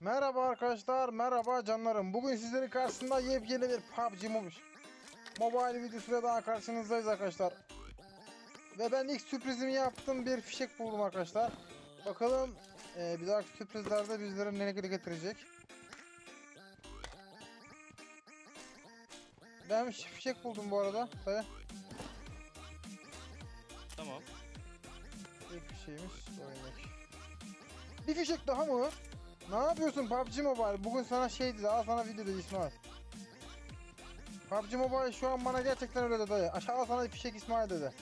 Merhaba arkadaşlar, merhaba canlarım. Bugün sizlerin karşısında yepyeni bir PUBG Mobile, mobile videosuyla daha karşınızdayız arkadaşlar. Ve ben ilk sürprizimi yaptım, bir fişek buldum arkadaşlar. Bakalım e, bir dahaki sürprizlerde bizlere neleri getirecek. Ben fişek buldum bu arada. Dayı. Tamam. İlk fişeğimiz oyundaki. Bir fişek daha mı? Ne yapıyorsun PUBG Mobile? Bugün sana şey dedi, al sana video dedi İsmail. PUBG Mobile şu an bana gerçekten öyle dedi dayı. Aşağı al sana bir fişek İsmail dedi.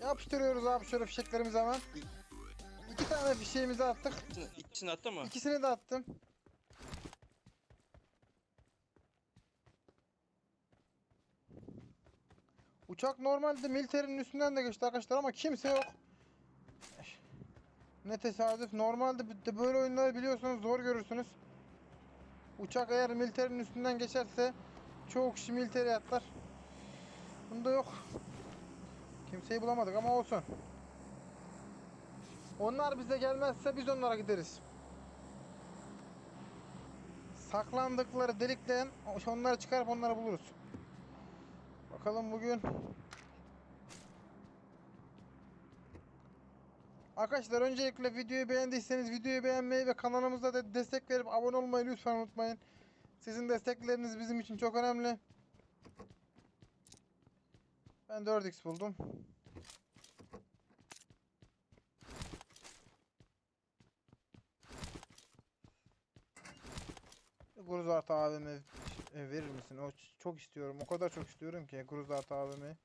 Yapıştırıyoruz abi şöyle fişeklerimizi hemen. İki tane fişeğimizi attık. İkisini, ikisini attı mı? İkisini de attım. Uçak normalde militerinin üstünden de geçti arkadaşlar ama kimse yok. Ne tesadüf. Normalde de böyle oyunları biliyorsunuz zor görürsünüz. Uçak eğer militerinin üstünden geçerse çoğu kişi militere atlar. Bunda yok. Kimseyi bulamadık ama olsun. Onlar bize gelmezse biz onlara gideriz. Saklandıkları delikten onları çıkarıp onları buluruz. Bakalım bugün. Arkadaşlar öncelikle videoyu beğendiyseniz videoyu beğenmeyi ve kanalımıza da destek verip abone olmayı lütfen unutmayın. Sizin destekleriniz bizim için çok önemli. Ben 4x buldum. Gruz artı AVM verir misin? O çok istiyorum. O kadar çok istiyorum ki Gruz artı AVM'yi.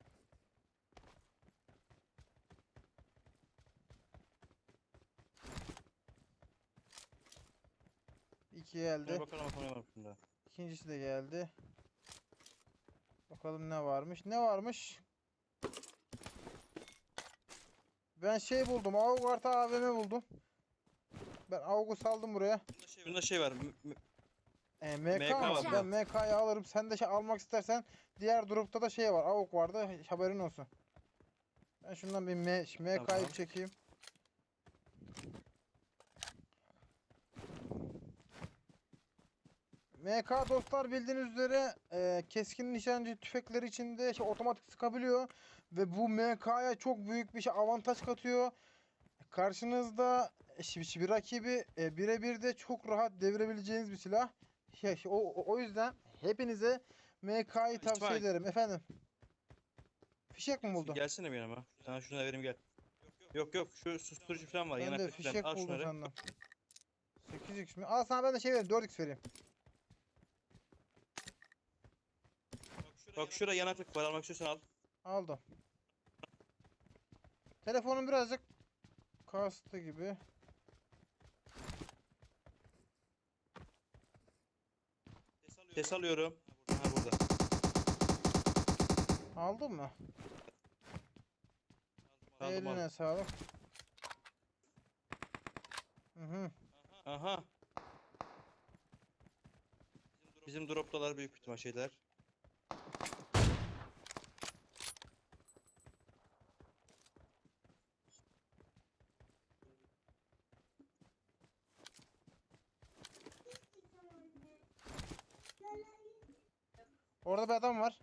İki geldi. Bakalım bakalım şimdi. İkincisi de geldi. Bakalım ne varmış. Ne varmış? Ben şey buldum. AUG artı AVM buldum. Ben AUG'u saldım buraya. Bunda şey, bunda şey var. m- E, MK, MK var. var. Ben MK'yı alırım. Sen de şey almak istersen diğer dropta da şey var. AUG vardı. Haberin olsun. Ben şundan bir M MK'yı Tamam. çekeyim. MK dostlar bildiğiniz üzere e, keskin nişancı tüfekleri içinde şey, otomatik sıkabiliyor ve bu MK'ya çok büyük bir şey avantaj katıyor. Karşınızda bir rakibi e, birebir de çok rahat devirebileceğiniz bir silah. Şey, o, o- yüzden hepinize MK'yı tavsiye ederim efendim. Fişek mi buldun? Gelsene bir yanıma. Sana şunu da vereyim gel. Yok yok şu susturucu falan var. Ben de fişek falan. Al buldum şunları. senden. 8x mi? Al sana ben de şey vereyim 4x vereyim. Bak şurada yanaklık var almak istiyorsan al. Aldım. Telefonum birazcık kastı gibi. Ses alıyorum. Ha burada. Aldın mı? Aldım, Eline aldım. sağlık. Hı hı. Aha. Bizim droptalar büyük ihtimal şeyler. Orada bir adam var.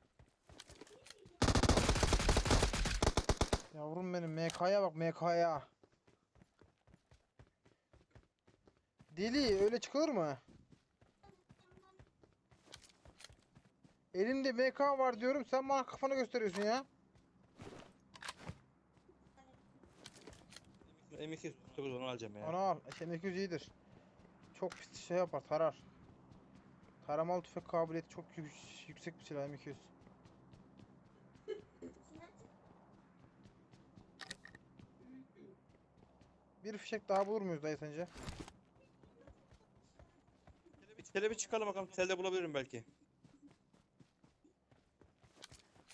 Yavrum benim MK'ya bak MK'ya. Deli öyle çıkılır mı? Elimde MK var diyorum sen bana kafanı gösteriyorsun ya. M2 9 onu alacağım ya. Onu al. SM200 iyidir. Çok pis şey yapar tarar. Taramalı tüfek kabiliyeti çok yük- yüksek bir silah M200. Bir fişek daha bulur muyuz dayı sence? Bir tele bir çıkalım bakalım. Telde bulabilirim belki.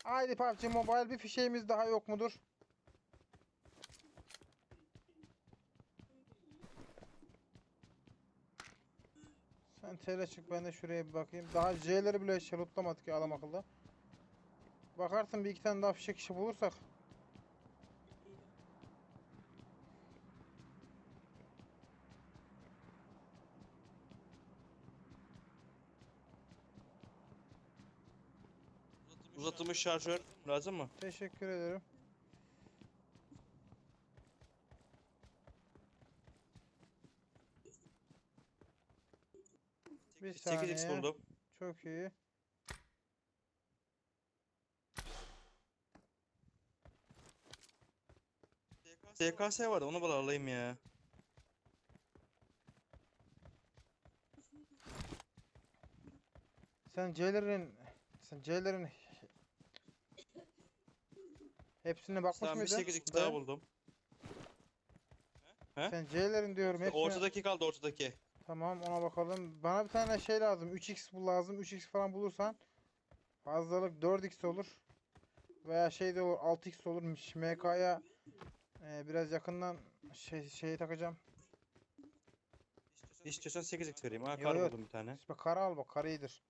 Haydi PUBG Mobile bir fişeğimiz daha yok mudur? Çele çık ben de şuraya bir bakayım. Daha C'leri bile şelotlamadık ya adam akıllı. Bakarsın bir iki tane daha fişek işi bulursak. Uzatılmış şarjör lazım mı? Teşekkür ederim. Bir 8x saniye. buldum. Çok iyi. SKS vardı onu bana alayım ya. Sen C'lerin sen C'lerin hepsine bakmış Tamam bir mıydın? 8x daha buldum. He? Sen C'lerin diyorum hepsine. Ortadaki kaldı ortadaki. Tamam ona bakalım. Bana bir tane şey lazım. 3x bu lazım. 3x falan bulursan fazlalık 4x olur. Veya şey de olur 6x olur. MK'ya e, biraz yakından şey şeyi takacağım. İstiyorsan 8x vereyim. Ha kar buldum bir tane. Bak karı al bak karı iyidir.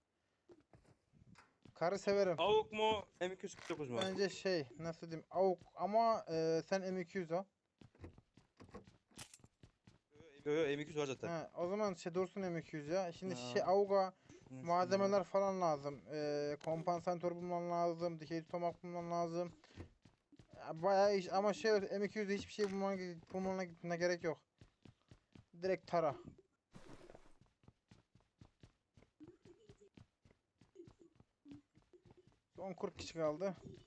Karı severim. Avuk mu? M249 mu? Bence şey nasıl diyeyim avuk ama e, sen M200 al. Yo yo M200 var zaten. He, o zaman şey dursun M200 ya. Şimdi Ha. şey Şunu- malzemeler falan lazım. Ee, kompansatör bulman lazım. Dikey tutamak bulman lazım. Ya Bayağı iş ama şey M200'de hiçbir şey bulmana, bulmana gitmene gerek yok. Direkt tara. Son 40 kişi kaldı. bunu-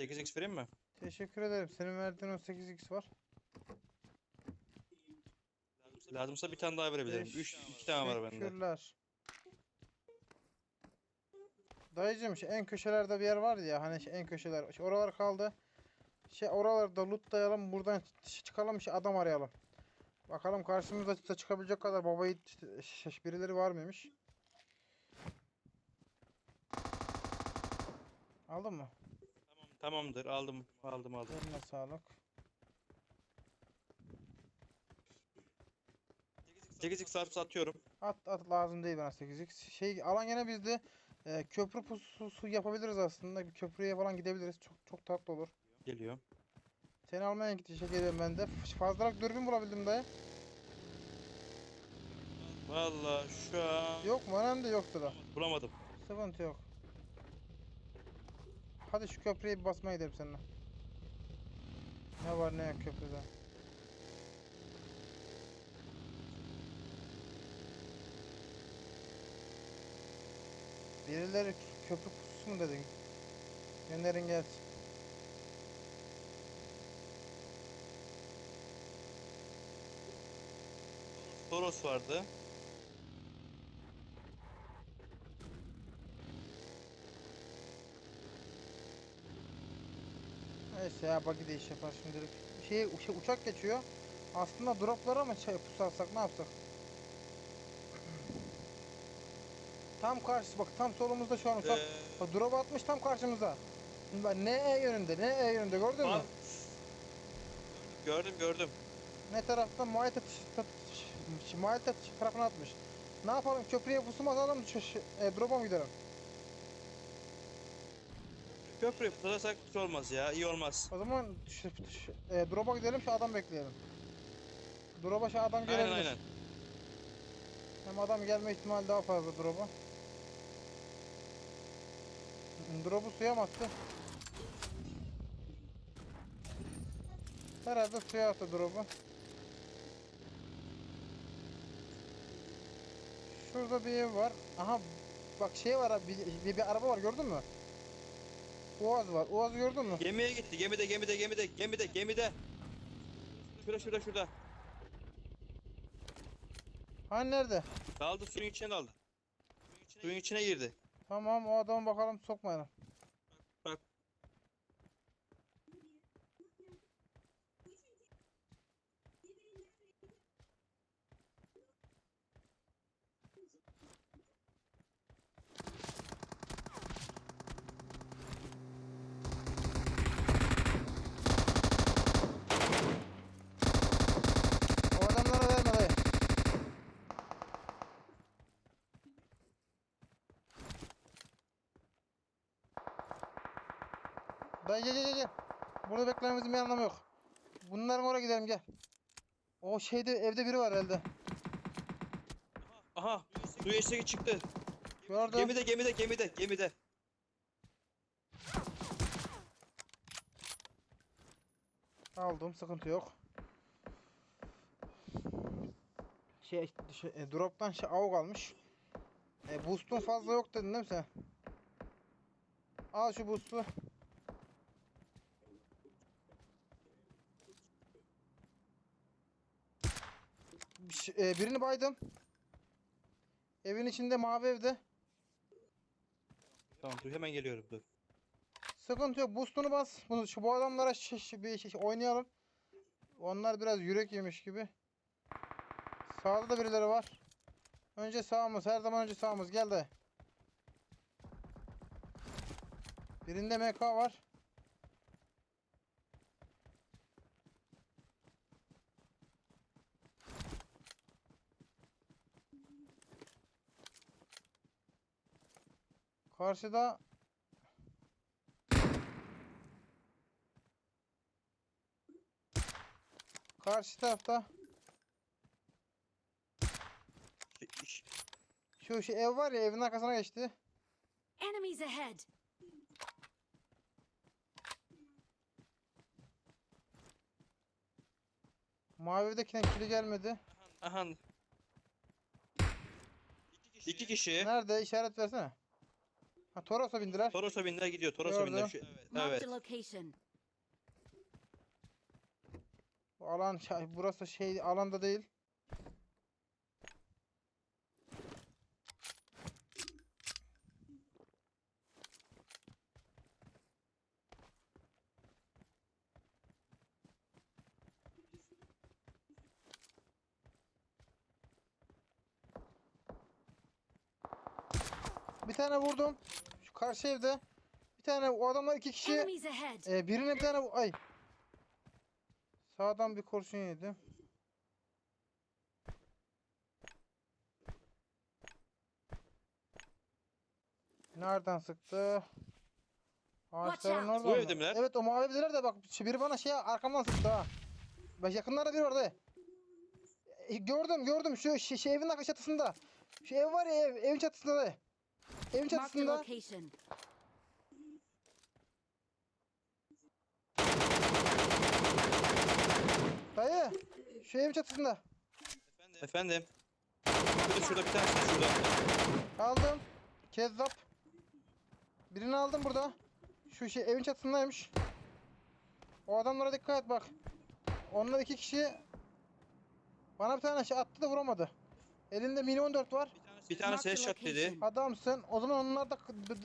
8x vereyim mi? Teşekkür ederim. Senin verdiğin o 8x var. Lazımsa bir tane daha verebilirim. 3 2 tane var bende. Teşekkürler. Dayıcım şu en köşelerde bir yer var ya hani şu en köşeler. Şu oralar kaldı. Şey oralarda lootlayalım buradan çıkalım şu adam arayalım. Bakalım karşımıza çıta çıkabilecek kadar baba yiğit ş- ş- birileri var mıymış? Aldın mı? Tamamdır. Aldım. Aldım aldım. Eline sağlık. 8x artı atıyorum. At at lazım değil bana 8x. Şey alan gene bizde. Ee, köprü pusu yapabiliriz aslında. Bir köprüye falan gidebiliriz. Çok çok tatlı olur. Geliyor. Seni almaya gitti teşekkür ederim ben de. Fazlalık dürbün bulabildim dayı. Valla şu an Yok mu? Önemli de yoktu da. bulamadım. Sıkıntı yok. Hadi şu köprüye bir basmaya gidelim seninle. Ne var ne yok köprüde. Birileri kö- köprü pususu mu dedin? Gönderin gelsin. Toros vardı. Neyse ya buggy de iş yapar şimdilik. Şey, şey uçak geçiyor. Aslında droplara mı şey pusarsak ne yapsak? Tam karşı bak tam solumuzda şu an uçak. Ee, drop atmış tam karşımıza. Ne E yönünde ne E yönünde gördün mü? Gördüm gördüm. Ne taraftan Muayet atış, Muayet atış tarafına atmış. Ne yapalım köprüye pusu mu atalım e, drop'a mı gidelim? Köprüyü tutarsak hiç olmaz ya. iyi olmaz. O zaman şu, şu, e, drop'a gidelim şu adam bekleyelim. Drop'a şu adam gelebilir. Aynen aynen. Hem adam gelme ihtimali daha fazla drop'a. Drop'u suya mı attı? Herhalde suya attı drop'u. Şurada bir ev var. Aha bak şey var abi bir, bir, bir araba var gördün mü? Uaz var. Uaz'ı gördün mü? Gemiye gitti. Gemide gemide gemide gemide gemide. Şurada şurada şurada. Hani nerede? Daldı suyun içine daldı. Suyun içine girdi. Tamam o adamı bakalım sokmayalım. Bak. O adamlara verme dayı. Dayı gel gel gel, gel. Burada beklememizin bir anlamı yok. Bunların oraya gidelim gel. O şeyde evde biri var elde. Aha. Suya eşek çıktı. Gördüm. Gemide gemide gemide gemide. Aldım sıkıntı yok. Şey, şey e, drop'tan şey avuk almış. E, boost'un fazla yok dedin değil mi sen? Al şu boost'u. Bir şey- e, birini baydım. Evin içinde mavi evde. Tamam dur hemen geliyorum dur. Sıkıntı yok. Boost'unu bas. Bu, şu bu adamlara şi- şi- bir şi- oynayalım. Onlar biraz yürek yemiş gibi. Sağda da birileri var. Önce sağımız. Her zaman önce sağımız. Gel de. Birinde MK var. Karşıda Karşı tarafta şu, şu ev var ya evin arkasına geçti. Enemies ahead! Mavi evdekinin kili gelmedi. Aha. İki kişi. Nerede? İşaret versene. Ha Toros'a bindiler. Toros'a bindiler gidiyor. Toros'a bindiler. Gördüm. Şu- Marked Evet. location. Bu alan şey- burası şey alanda değil. Bir tane vurdum. Şu karşı evde. Bir tane o adamlar iki kişi. Enemies ahead! Ee, birine bir tane ay. Sağdan bir kurşun yedim. Nereden sıktı? Ağaçların out. oradan Bu mı? evde? Evet o mavi evdeler de bak biri bana şey arkamdan sıktı ha. Bak yakınlarda biri vardı. E, gördüm gördüm şu şey, şey evin arka çatısında. Şu ev var ya ev, evin çatısında da. Evin çatısında. Dayı şu evin çatısında. Efendim. Şurada şurada bir tanesi de şurada. Aldım. Kezzap. Birini aldım burada. Şu şey evin çatısındaymış. O adamlara dikkat et bak. Onlar iki kişi bana bir tane şey attı da vuramadı. Elinde mini 14 var. Bir tanesi headshot dedi. Adamsın. O zaman onlarda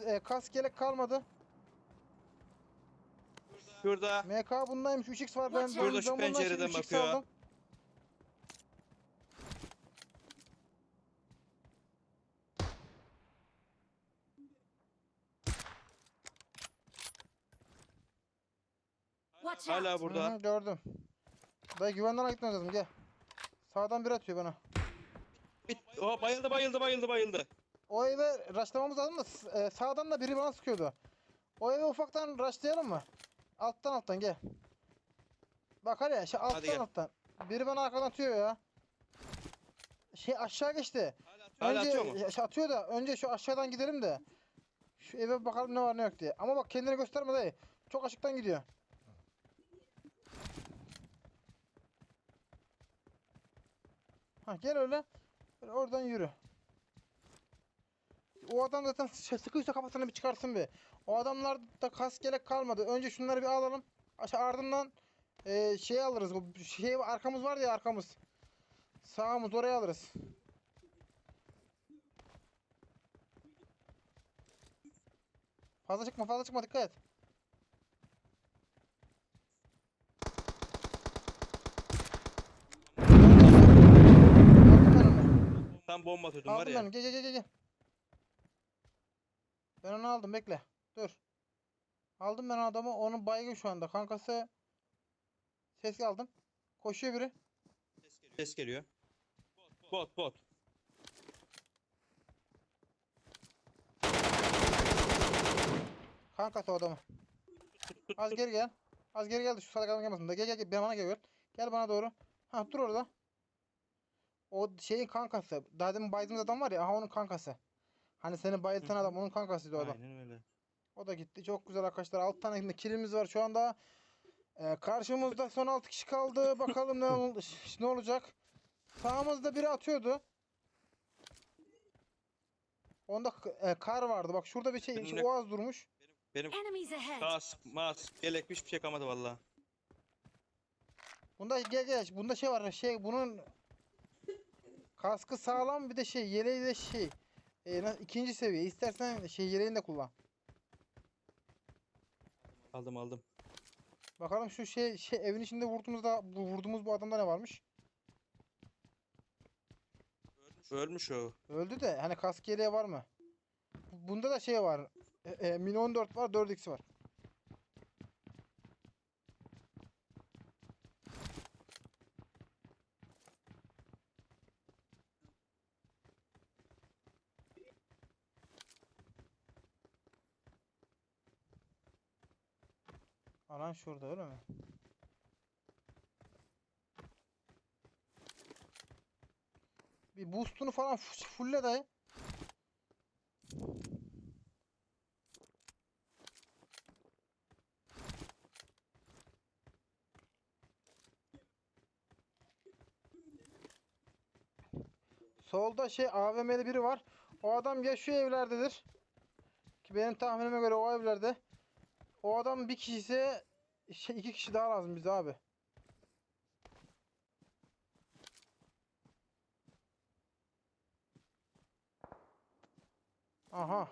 e, kas gelek kalmadı. Şurada. MK bundaymış. 3x var. Ben. Şurada şu şimdi pencereden 3x bakıyor. aldım. Watch Hala burada. Hı hı, gördüm. Dayı güvenden gitmemiz lazım. Gel. Sağdan bir atıyor bana. Oha bayıldı bayıldı bayıldı bayıldı. O eve raşlamamız lazım da s- e, sağdan da biri bana sıkıyordu. O eve ufaktan raşlayalım mı? Alttan alttan gel. Bak hadi şey alttan gel. alttan. Biri bana arkadan atıyor ya. Şey aşağı geçti. Hala önce atıyor mu? ya, şey atıyor da önce şu aşağıdan gidelim de. Şu eve bakalım ne var ne yok diye. Ama bak kendini gösterme dayı. Çok açıktan gidiyor. Ha gel öyle. Böyle oradan yürü. O adam zaten şey, sıkıysa kafasını bir çıkarsın bir. O adamlarda kas gerek kalmadı. Önce şunları bir alalım. Ardından eee şey alırız. O şey arkamız var ya arkamız. Sağımız oraya alırız. Fazla çıkma fazla çıkma dikkat et. Aldım ben onu. Tam bomba atıyordum var Aldım ya. ben. Gel gel gel gel. Ben onu aldım bekle. Dur. Aldım ben adamı. Onun baygın şu anda. Kankası ses aldım. Koşuyor biri. Ses geliyor. Bot bot. Kankası o adamı. Az geri gel. Az geri gel de şu salak adam gelmesin. Gel gel gel bana gel. Gel bana doğru. Ha dur orada. O şeyin kankası. Daha demin baydığımız adam var ya. Aha onun kankası. Hani seni bayıltan adam onun kankasıydı o adam. Aynen öyle. O da gitti. Çok güzel arkadaşlar. 6 tane kilimiz var şu anda. Ee, karşımızda son 6 kişi kaldı. Bakalım ne, ol- ne olacak. Sağımızda biri atıyordu. Onda e, kar vardı. Bak şurada bir şey, Benim şey oğaz durmuş. Benim kask, mask, yelek hiçbir şey kalmadı valla. Bunda gel gel. Bunda şey var. Şey bunun kaskı sağlam bir de şey yeleği de şey. E, ikinci seviye. İstersen şey yeleğini de kullan. Aldım aldım. Bakalım şu şey, şey evin içinde vurduğumuzda bu vurduğumuz bu adamda ne varmış? Ölmüş o. Öldü de hani kask yeleği var mı? Bu- Bunda da şey var. E, e, Mini 14 var, 4x var. Alan şurada öyle mi? Bir boost'unu falan fu- fulle dayı. Solda şey AVM'li biri var. O adam ya şu evlerdedir. Ki benim tahminime göre o evlerde. O adam bir kişi ise şey, iki kişi daha lazım bize abi. Aha.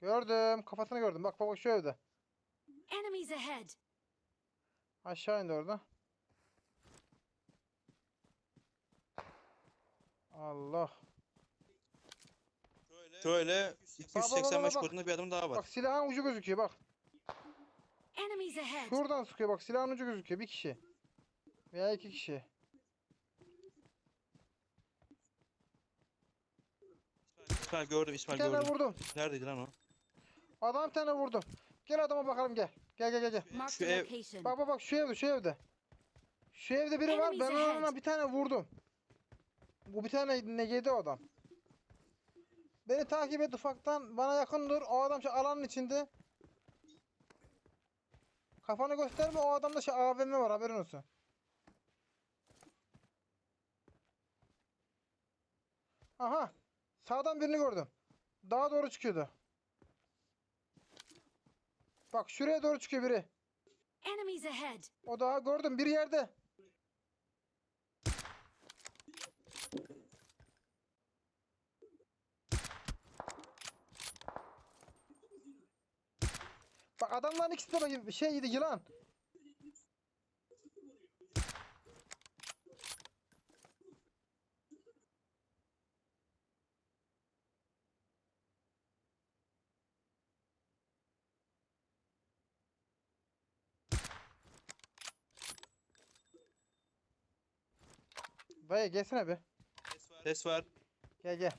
Gördüm. Kafasını gördüm. Bak bak bak şu evde. Enemies ahead! Aşağı indi orada. Allah. Şöyle bak, bak, 285 bak. kodunda bir adım daha var. Bak silahın ucu gözüküyor bak. Enemies ahead! Şuradan sıkıyor bak silahın ucu gözüküyor bir kişi. Veya iki kişi. İsmail gördüm Bir İsmail tane gördüm. vurdum. Neredeydi lan o? Adam bir tane vurdum. Gel adama bakalım gel. Gel gel gel gel. Mark Şu the ev- location. Bak bak bak şu evde şu evde. Şu evde biri var. Ben Enemies ahead. ona bir tane vurdum. Bu bir tane ne yedi o adam. Beni takip et ufaktan. Bana yakın dur. O adam şu alanın içinde. Kafanı gösterme. O adamda şu AVM var haberin olsun. Aha. Sağdan birini gördüm. Daha doğru çıkıyordu. Bak şuraya doğru çıkıyor biri. Enemies ahead! O daha gördüm bir yerde. Bak adamların ikisi de şeydi yılan. Dayı gelsene bir. Ses var. Gel gel.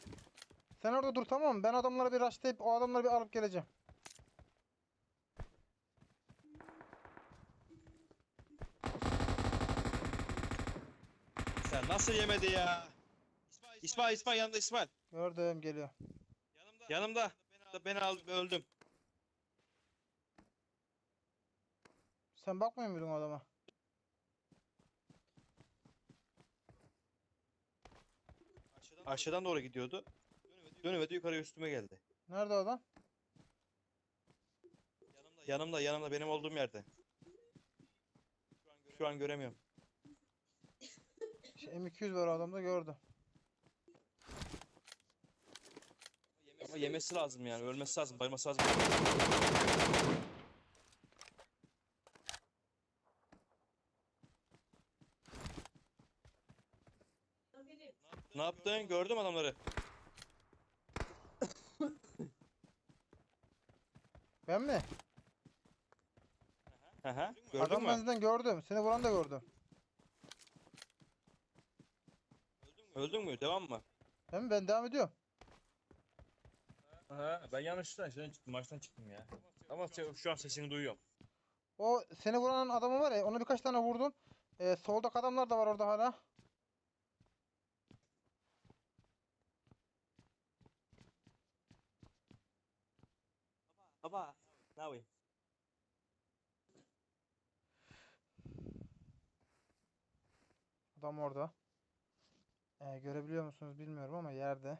Sen orada dur tamam mı? Ben adamlara bir rushlayıp o adamları bir alıp geleceğim. Sen nasıl yemedi ya? İsmail İsmail yanında İsmail. Gördüm geliyor. Yanımda. Beni aldı öldüm. Sen bakmıyor muydun adama? Aşağıdan doğru gidiyordu. Dönüverdi yukarı üstüme geldi. Nerede adam? Yanımda yanımda benim olduğum yerde. Şu an göremiyorum. Şey, M200 var adamda gördüm. Ama yemesi lazım yani ölmesi lazım bayılması lazım. Ne yaptın? Gördüm adamları. Ben mi? Aha, gördün Adam mü? benziden gördüm. Seni vuran da gördüm. Öldün mü? Devam mı? Mi? Ben devam ediyorum. Aha, ben yanlışlıkla şeyden çıktım, maçtan çıktım ya. Ama şu an sesini duyuyorum. O seni vuran adamı var ya ona birkaç tane vurdum. Ee, soldaki adamlar da var orada hala. Baba, ne yapayım? Adam orada. Ee, görebiliyor musunuz bilmiyorum ama yerde.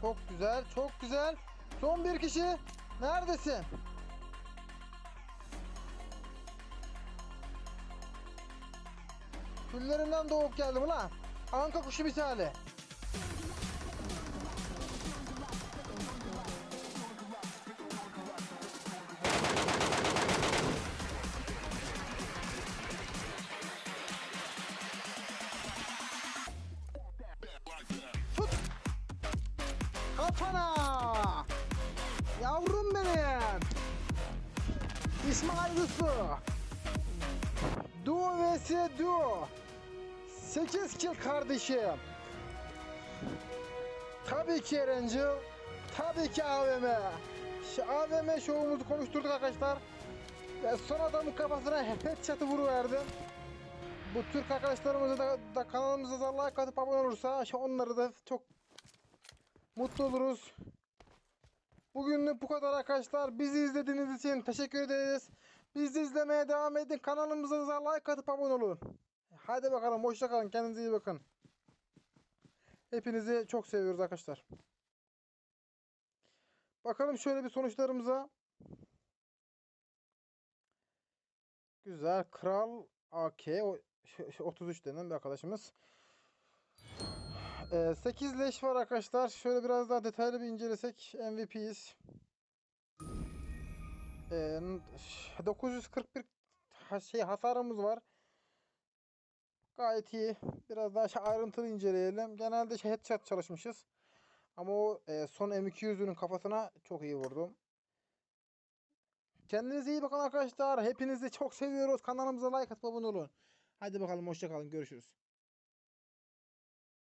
Çok güzel, çok güzel. Son bir kişi. Neredesin? Küllerimden doğup geldim ulan. Anka kuşu misali. Kafana. Yavrum benim. İsmail Uslu. Duo vs Duo. 8 kill kardeşim. Tabii ki Erencil. Tabii ki AVM. Şu AVM şovumuzu konuşturduk arkadaşlar. Ve son adamın kafasına headshot'ı vuruverdim. Bu Türk arkadaşlarımıza da, da kanalımıza da like atıp abone olursa onları da çok mutlu oluruz. Bugünlük bu kadar arkadaşlar. Bizi izlediğiniz için teşekkür ederiz. Bizi izlemeye devam edin. Kanalımıza like atıp abone olun. Hadi bakalım hoşça kalın. Kendinize iyi bakın. Hepinizi çok seviyoruz arkadaşlar. Bakalım şöyle bir sonuçlarımıza. Güzel. Kral AK o, şu- şu 33 denen bir arkadaşımız. 8 leş var arkadaşlar. Şöyle biraz daha detaylı bir incelesek MVP'yiz. Ee, n- ş- 941 ha- şey hasarımız var. Gayet iyi. Biraz daha şey ayrıntılı inceleyelim. Genelde şey headshot çalışmışız. Ama o e, son M200'ünün kafasına çok iyi vurdum. Kendinize iyi bakın arkadaşlar. Hepinizi çok seviyoruz. Kanalımıza like atıp abone olun. Hadi bakalım hoşça kalın. Görüşürüz.